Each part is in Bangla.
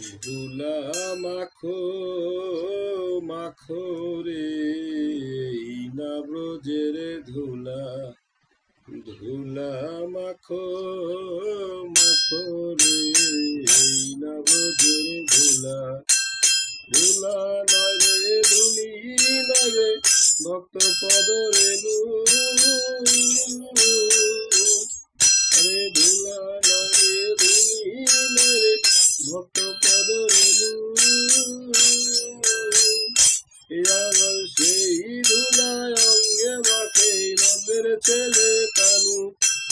ধুলা মাখো মাখো রে না ব্রজের ধুলা। ধুলা মাখো মাখো রে না ব্রজের ধুলা। ধুলা নয় রে, ধুলি নয় রে, ভক্ত পদ রে ধুলি ছেলে কানু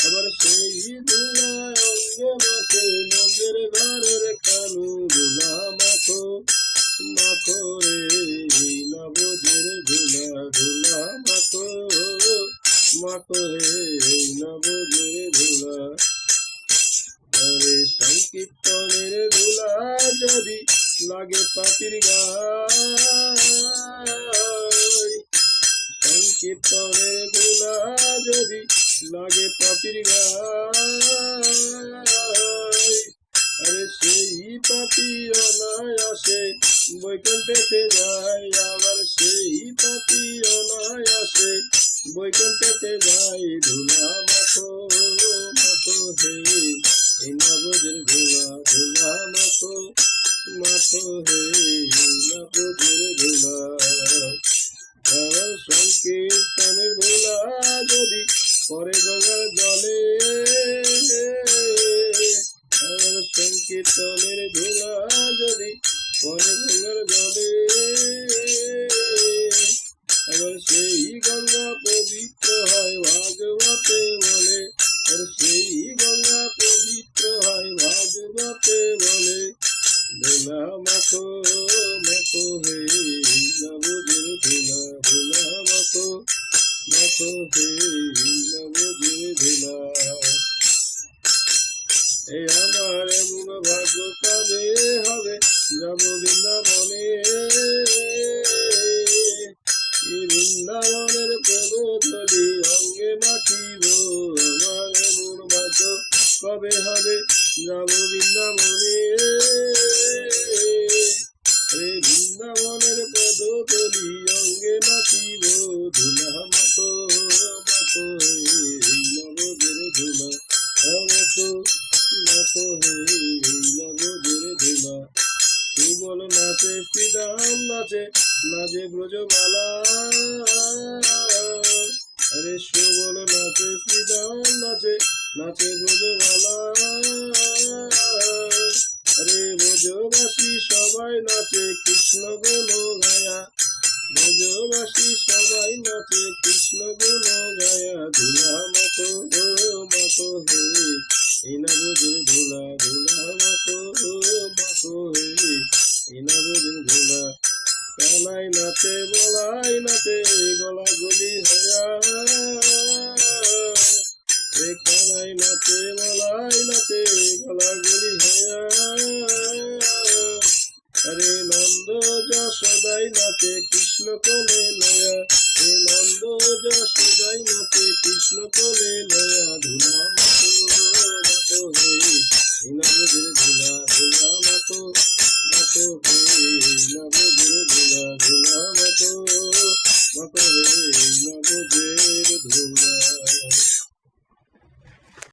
আবার সেই ধুলায় অঙ্গে মাখে নন্দের ঘরের কানু ধুলা মাখো। মাখো রে নবদের ধুলা ধুলা মাখো। মাখো রে নবদের ধুলা আরে সংকীর্তনের ধুলা যদি লাগে পাপির গায়। যদি লাগে পাপির আরে সেই পাপি অনায়াসে বৈকুণ্ঠেতে যায়, আবার সেই পাপি অনায়াসে বৈকুণ্ঠেতে যায়। ধুলা মাথো মাথো হে, এই নবদের ধুলা ধুলা মাথো মাথো হে, এই নবদের ধুলা। সংকীর্তনের ধুলা পরে গঙ্গার জলে। সংকীর্তনের ধুলা যদি পরে গঙ্গার জলে। আবার সেই গঙ্গা পবিত্র হয় ভাগবতে বলে। আর সেই গঙ্গা পবিত্র হয় ভাগবতে বলে। ধুলা মাখো মাখো হে নবদের ধুলা ধুলা মাখো মাখো হে বৃন্দাবনে এই বৃন্দাবনের পদধলি অঙ্গে মাখিব। আমার এমন ভাগ্য কবে হবে? যাব বৃন্দাবনে রে বৃন্দাবনের পদতলি অঙ্গে মাখিব। ধুলা ধুলা সুবল নাচে শ্রীরাম নাচে নাচে ব্রজবালা আরে সুবল নাচে শ্রীরাম নাচে নাচে ব্রজবালা আরে ব্রজবাসী সবাই নাচে কৃষ্ণ গুণ গায়া ব্রজবাসী সবাই নাচে কৃষ্ণ গুণ গায়া ধুলা মাতো মাতো হে নাচে গলা গলি হয়া বলাই নাচে গলা গলি হয়া আরে নন্দ যশোদাই নাচে কৃষ্ণ কোলে লয়া। হে নন্দ যশোদাই নাচে কৃষ্ণ কোলে লয়া ধুলা পাবে এই নগদে